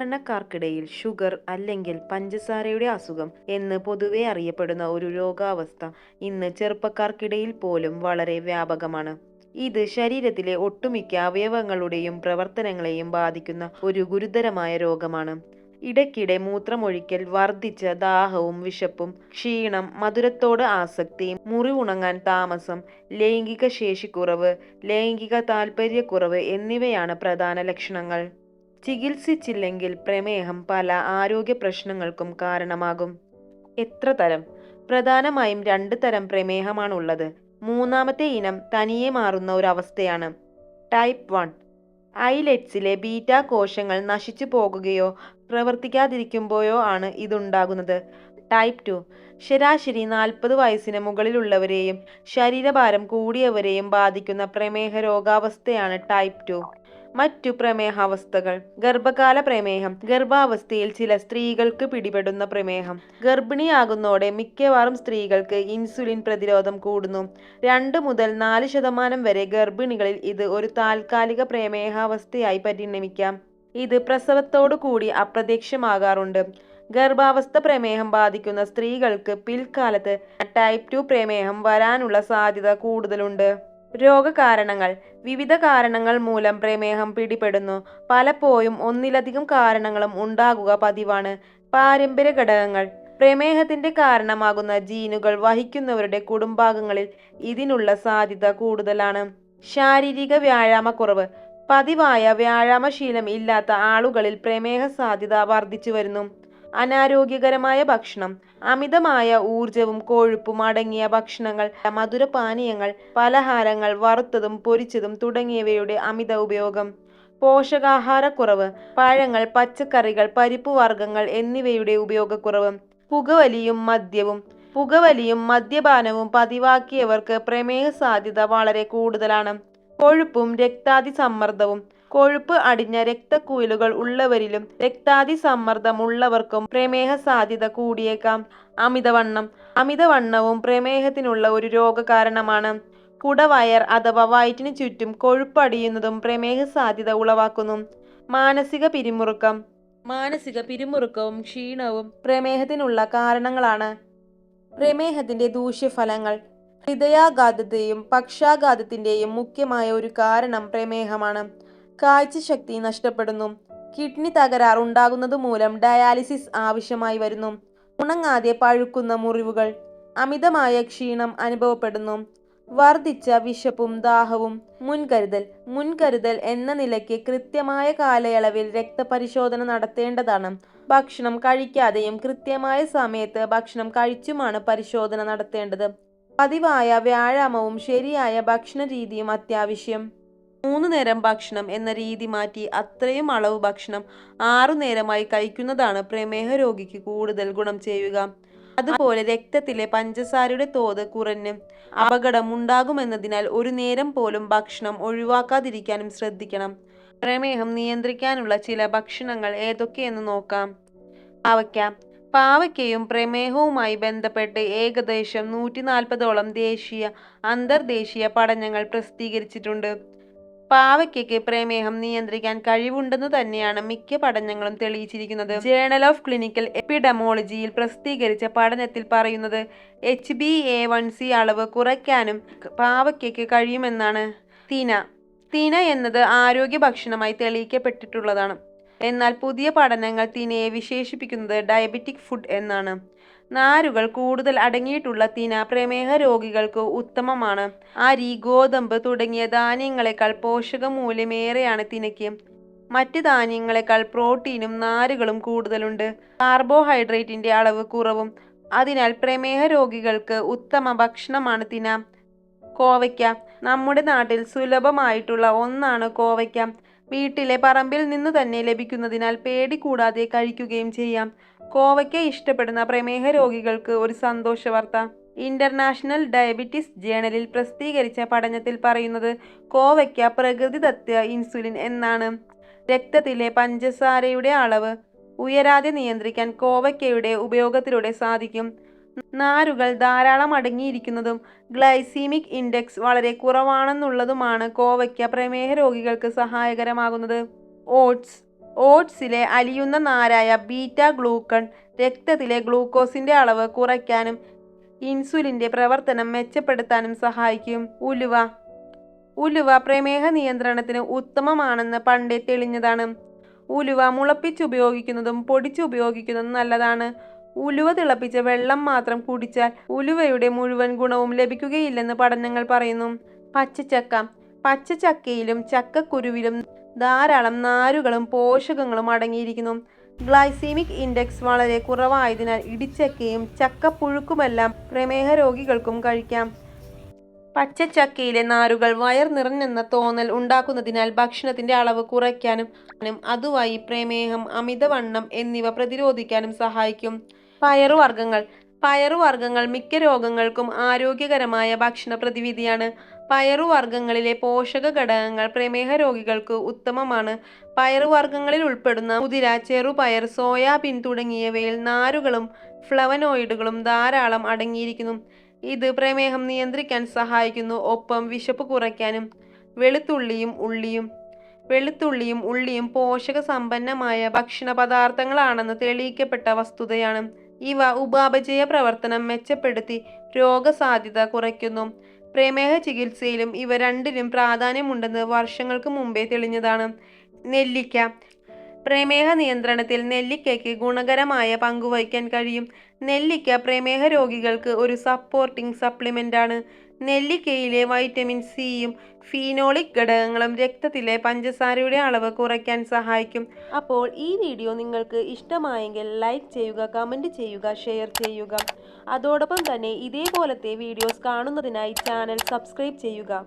സാധാരണക്കാർക്കിടയിൽ sugar അല്ലെങ്കിൽ പഞ്ചസാരയുടെ അസുഖം എന്ന് പൊതുവെ അറിയപ്പെടുന്ന ഒരു രോഗാവസ്ഥ ഇന്ന് ചെറുപ്പക്കാർക്കിടയിൽ പോലും വളരെ വ്യാപകമാണ്. ഇത് ശരീരത്തിലെ ഒട്ടുമിക്ക അവയവങ്ങളുടെയും പ്രവർത്തനങ്ങളെയും ബാധിക്കുന്ന ഒരു ഗുരുതരമായ രോഗമാണ്. ഇടയ്ക്കിടെ മൂത്രമൊഴിക്കൽ വർദ്ധിച്ച ദാഹവും വിശപ്പും ക്ഷീണം മധുരത്തോട് ആസക്തി മുറിവുണങ്ങാൻ താമസം ലൈംഗിക ശേഷിക്കുറവ് ലൈംഗിക താൽപ്പര്യക്കുറവ് എന്നിവയാണ് പ്രധാന ലക്ഷണങ്ങൾ. ചികിത്സിച്ചില്ലെങ്കിൽ പ്രമേഹം പല ആരോഗ്യ പ്രശ്നങ്ങൾക്കും കാരണമാകും. എത്ര തരം? പ്രധാനമായും രണ്ട് തരം പ്രമേഹമാണുള്ളത്. മൂന്നാമത്തെ ഇനം തനിയെ മാറുന്ന ഒരു അവസ്ഥയാണ് ടൈപ്പ് വൺ. ഐലെറ്റ്സിലെ ബീറ്റ കോശങ്ങൾ നശിച്ചു പോകുകയോ പ്രവർത്തിക്കാതിരിക്കുമ്പോഴോ ആണ് ഇതുണ്ടാകുന്നത്. Type two. ശരാശരി നാൽപ്പത് വയസ്സിന് മുകളിലുള്ളവരെയും ശരീരഭാരം കൂടിയവരെയും ബാധിക്കുന്ന പ്രമേഹ രോഗാവസ്ഥയാണ് ടൈപ്പ് ടു. മറ്റു പ്രമേഹാവസ്ഥകൾ. ഗർഭകാല പ്രമേഹം. ഗർഭാവസ്ഥയിൽ ചില സ്ത്രീകൾക്ക് പിടിപെടുന്ന പ്രമേഹം. ഗർഭിണിയാകുന്നതോടെ മിക്കവാറും സ്ത്രീകൾക്ക് ഇൻസുലിൻ പ്രതിരോധം കൂടുന്നു. രണ്ട് മുതൽ നാല് ശതമാനം വരെ ഗർഭിണികളിൽ ഇത് ഒരു താൽക്കാലിക പ്രമേഹാവസ്ഥയായി പരിണമിക്കാം. ഇത് പ്രസവത്തോടു കൂടി അപ്രത്യക്ഷമാകാറുണ്ട്. ഗർഭാവസ്ഥ പ്രമേഹം ബാധിക്കുന്ന സ്ത്രീകൾക്ക് പിൽക്കാലത്ത് ടൈപ്പ് ടു പ്രമേഹം വരാനുള്ള സാധ്യത കൂടുതലുണ്ട്. രോഗകാരണങ്ങൾ വിവിധ കാരണങ്ങൾ മൂലം പ്രമേഹം പിടിപെടുന്നു. പലപ്പോഴും ഒന്നിലധികം കാരണങ്ങളും ഉണ്ടാകുക പതിവാണ്. പാരമ്പര്യ ഘടകങ്ങൾ. പ്രമേഹത്തിന്റെ കാരണമാകുന്ന ജീനുകൾ വഹിക്കുന്നവരുടെ കുടുംബാംഗങ്ങളിൽ ഇതിനുള്ള സാധ്യത കൂടുതലാണ്. ശാരീരിക വ്യായാമക്കുറവ്. പതിവായ വ്യായാമശീലം ഇല്ലാത്ത ആളുകളിൽ പ്രമേഹ സാധ്യത വർദ്ധിച്ചു വരുന്നു. അനാരോഗ്യകരമായ ഭക്ഷണം അമിതമായ ഊർജവും കൊഴുപ്പും അടങ്ങിയ ഭക്ഷണങ്ങൾ മധുരപാനീയങ്ങൾ പലഹാരങ്ങൾ വറുത്തതും പൊരിച്ചതും തുടങ്ങിയവയുടെ അമിത ഉപയോഗം പോഷകാഹാരക്കുറവ് പഴങ്ങൾ പച്ചക്കറികൾ പരിപ്പ് വർഗങ്ങൾ എന്നിവയുടെ ഉപയോഗക്കുറവ് പുകവലിയും മദ്യവും പുകവലിയും മദ്യപാനവും പതിവാക്കിയവർക്ക് പ്രമേഹ സാധ്യത വളരെ കൂടുതലാണ്. കൊഴുപ്പും രക്താതി സമ്മർദ്ദവും കൊഴുപ്പ് അടിഞ്ഞ രക്തക്കുഴലുകൾ ഉള്ളവരിലും രക്താതി സമ്മർദ്ദമുള്ളവർക്കും പ്രമേഹ സാധ്യത കൂടിയേക്കാം. അമിതവണ്ണം. അമിതവണ്ണവും പ്രമേഹത്തിനുള്ള ഒരു രോഗകാരണമാണ്. കുടവയർ അഥവാ വയറ്റിനു ചുറ്റും കൊഴുപ്പടിയുന്നതും പ്രമേഹ സാധ്യത ഉളവാക്കുന്നു. മാനസിക പിരിമുറുക്കം. മാനസിക പിരിമുറുക്കവും ക്ഷീണവും പ്രമേഹത്തിനുള്ള കാരണങ്ങളാണ്. പ്രമേഹത്തിന്റെ ദൂഷ്യഫലങ്ങൾ. ഹൃദയാഘാതത്തെയും പക്ഷാഘാതത്തിന്റെയും മുഖ്യമായ ഒരു കാരണം പ്രമേഹമാണ്. കാഴ്ചശക്തി നഷ്ടപ്പെടുന്നു. കിഡ്നി തകരാർ ഉണ്ടാകുന്നത് മൂലം ഡയാലിസിസ് ആവശ്യമായി വരുന്നു. ഉണങ്ങാതെ പഴുക്കുന്ന മുറിവുകൾ അമിതമായ ക്ഷീണം അനുഭവപ്പെടുന്നു. വർദ്ധിച്ച വിശപ്പും ദാഹവും മുൻകരുതൽ മുൻകരുതൽ എന്ന നിലയ്ക്ക് കൃത്യമായ കാലയളവിൽ രക്തപരിശോധന നടത്തേണ്ടതാണ്. ഭക്ഷണം കഴിക്കാതെയും കൃത്യമായ സമയത്ത് ഭക്ഷണം കഴിച്ചുമാണ് പരിശോധന നടത്തേണ്ടത്. പതിവായ വ്യായാമവും ശരിയായ ഭക്ഷണ രീതിയും അത്യാവശ്യം. മൂന്ന് നേരം ഭക്ഷണം എന്ന രീതി മാറ്റി അത്രയും അളവ് ഭക്ഷണം ആറു നേരമായി കഴിക്കുന്നതാണ് പ്രമേഹ രോഗിക്ക് കൂടുതൽ ഗുണം ചെയ്യുക. അതുപോലെ രക്തത്തിലെ പഞ്ചസാരയുടെ തോത് കുറഞ്ഞ് അപകടം ഉണ്ടാകുമെന്നതിനാൽ ഒരു നേരം പോലും ഭക്ഷണം ഒഴിവാക്കാതിരിക്കാനും ശ്രദ്ധിക്കണം. പ്രമേഹം നിയന്ത്രിക്കാനുള്ള ചില ഭക്ഷണങ്ങൾ ഏതൊക്കെയെന്ന് നോക്കാം. പാവയ്ക്ക. പാവയ്ക്കയും പ്രമേഹവുമായി ബന്ധപ്പെട്ട് ഏകദേശം നൂറ്റി നാൽപ്പതോളം ദേശീയ അന്തർദേശീയ പഠനങ്ങൾ പ്രസിദ്ധീകരിച്ചിട്ടുണ്ട്. പാവയ്ക്കയ്ക്ക് പ്രമേഹം നിയന്ത്രിക്കാൻ കഴിവുണ്ടെന്ന് തന്നെയാണ് മിക്ക പഠനങ്ങളും തെളിയിച്ചിരിക്കുന്നത്. ജേണൽ ഓഫ് ക്ലിനിക്കൽ എപ്പിഡമോളജിയിൽ പ്രസിദ്ധീകരിച്ച പഠനത്തിൽ പറയുന്നത് H B A one C അളവ് കുറയ്ക്കാനും പാവയ്ക്കയ്ക്ക് കഴിയുമെന്നാണ്. തിന. തിന എന്നത് ആരോഗ്യ ഭക്ഷണമായി തെളിയിക്കപ്പെട്ടിട്ടുള്ളതാണ്. എന്നാൽ പുതിയ പഠനങ്ങൾ തിനയെ വിശേഷിപ്പിക്കുന്നത് ഡയബറ്റിക് ഫുഡ് എന്നാണ്. നാരുകൾ കൂടുതൽ അടങ്ങിയിട്ടുള്ള തിന പ്രമേഹ രോഗികൾക്ക് ഉത്തമമാണ്. അരി ഗോതമ്പ് തുടങ്ങിയ ധാന്യങ്ങളെക്കാൾ പോഷകമൂല്യമേറെയാണ് തിനയ്ക്ക്. മറ്റ് ധാന്യങ്ങളെക്കാൾ പ്രോട്ടീനും നാരുകളും കൂടുതലുണ്ട്. കാർബോഹൈഡ്രേറ്റിന്റെ അളവ് കുറവും. അതിനാൽ പ്രമേഹ രോഗികൾക്ക് ഉത്തമ ഭക്ഷണമാണ് തിന. കോവയ്ക്ക. നമ്മുടെ നാട്ടിൽ സുലഭമായിട്ടുള്ള ഒന്നാണ് കോവയ്ക്ക. വീട്ടിലെ പറമ്പിൽ നിന്ന് തന്നെ ലഭിക്കുന്നതിനാൽ പേടി കൂടാതെ കഴിക്കുകയും ചെയ്യാം. കോവയ്ക്ക ഇഷ്ടപ്പെടുന്ന പ്രമേഹ രോഗികൾക്ക് ഒരു സന്തോഷ വാർത്ത. ഇന്റർനാഷണൽ ഡയബറ്റിസ് ജേണലിൽ പ്രസിദ്ധീകരിച്ച പഠനത്തിൽ പറയുന്നത് കോവയ്ക്ക പ്രകൃതിദത്ത ഇൻസുലിൻ എന്നാണ്. രക്തത്തിലെ പഞ്ചസാരയുടെ അളവ് ഉയരാതെ നിയന്ത്രിക്കാൻ കോവയ്ക്കയുടെ ഉപയോഗത്തിലൂടെ സാധിക്കും. നാരുകൾ ധാരാളം അടങ്ങിയിരിക്കുന്നതും ഗ്ലൈസീമിക് ഇൻഡെക്സ് വളരെ കുറവാണെന്നുള്ളതുമാണ് കോവയ്ക്ക പ്രമേഹ രോഗികൾക്ക് സഹായകരമാകുന്നത്. ഓട്സ് ഓട്സിലെ അലിയുന്ന നാരായ ബീറ്റ ഗ്ലൂക്കൺ രക്തത്തിലെ ഗ്ലൂക്കോസിന്റെ അളവ് കുറയ്ക്കാനും ഇൻസുലിന്റെ പ്രവർത്തനം മെച്ചപ്പെടുത്താനും സഹായിക്കും. ഉലുവ. ഉലുവ പ്രമേഹ നിയന്ത്രണത്തിന് ഉത്തമമാണെന്ന് പണ്ടേ തെളിഞ്ഞതാണ്. ഉലുവ മുളപ്പിച്ചുപയോഗിക്കുന്നതും പൊടിച്ചുപയോഗിക്കുന്നതും നല്ലതാണ്. ഉലുവ തിളപ്പിച്ച വെള്ളം മാത്രം കുടിച്ചാൽ ഉലുവയുടെ മുഴുവൻ ഗുണവും ലഭിക്കുകയില്ലെന്ന് പഠനങ്ങൾ പറയുന്നു. പച്ചച്ചക്ക. പച്ചച്ചക്കയിലും ചക്കക്കുരുവിലും ധാരാളം നാരുകളും പോഷകങ്ങളും അടങ്ങിയിരിക്കുന്നു. ഗ്ലൈസീമിക് ഇൻഡെക്സ് വളരെ കുറവായതിനാൽ ഇടിച്ചക്കയും ചക്കപ്പുഴുക്കുമെല്ലാം പ്രമേഹ രോഗികൾക്കും കഴിക്കാം. പച്ചച്ചക്കയിലെ നാരുകൾ വയർ നിറഞ്ഞെന്ന തോന്നൽ ഉണ്ടാക്കുന്നതിനാൽ ഭക്ഷണത്തിന്റെ അളവ് കുറയ്ക്കാനും അതുവഴി പ്രമേഹം അമിതവണ്ണം എന്നിവ പ്രതിരോധിക്കാനും സഹായിക്കും. പയറുവർഗങ്ങൾ. പയറുവർഗങ്ങൾ മിക്ക രോഗങ്ങൾക്കും ആരോഗ്യകരമായ ഭക്ഷണ പ്രതിവിധിയാണ്. പയറുവർഗങ്ങളിലെ പോഷക ഘടകങ്ങൾ പ്രമേഹ രോഗികൾക്ക് ഉത്തമമാണ്. പയറുവർഗങ്ങളിൽ ഉൾപ്പെടുന്ന കുതിര ചെറുപയർ സോയാബീൻ തുടങ്ങിയവയിൽ നാരുകളും ഫ്ലവനോയിഡുകളും ധാരാളം അടങ്ങിയിരിക്കുന്നു. ഇത് പ്രമേഹം നിയന്ത്രിക്കാൻ സഹായിക്കുന്നു. ഒപ്പം വിശപ്പ് കുറയ്ക്കാനും വെളുത്തുള്ളിയും ഉള്ളിയും വെളുത്തുള്ളിയും ഉള്ളിയും പോഷക സമ്പന്നമായ ഭക്ഷണ പദാർത്ഥങ്ങളാണെന്ന് തെളിയിക്കപ്പെട്ട വസ്തുതയാണ്. ഇവ ഉപാപചയ പ്രവർത്തനം മെച്ചപ്പെടുത്തി രോഗസാധ്യത കുറയ്ക്കുന്നു. പ്രമേഹ ചികിത്സയിലും ഇവ രണ്ടിനും പ്രാധാന്യമുണ്ടെന്ന് വർഷങ്ങൾക്ക് മുമ്പേ തെളിഞ്ഞതാണ്. നെല്ലിക്ക പ്രമേഹ നിയന്ത്രണത്തിൽ നെല്ലിക്കയ്ക്ക് ഗുണകരമായ പങ്കുവഹിക്കാൻ കഴിയും. നെല്ലിക്ക പ്രമേഹ രോഗികൾക്ക് ഒരു സപ്പോർട്ടിംഗ് സപ്ലിമെന്റാണ് നെല്ലിക്കയിലെ വൈറ്റമിൻ സിയും ഫീനോളിക് ഘടകങ്ങളും രക്തത്തിലെ പഞ്ചസാരയുടെ അളവ് കുറയ്ക്കാൻ സഹായിക്കും. അപ്പോൾ ഈ വീഡിയോ നിങ്ങൾക്ക് ഇഷ്ടമായെങ്കിൽ ലൈക്ക് ചെയ്യുക കമന്റ് ചെയ്യുക ഷെയർ ചെയ്യുക. അതോടൊപ്പം തന്നെ ഇതേപോലത്തെ വീഡിയോസ് കാണുന്നതിനായി ചാനൽ സബ്സ്ക്രൈബ് ചെയ്യുക.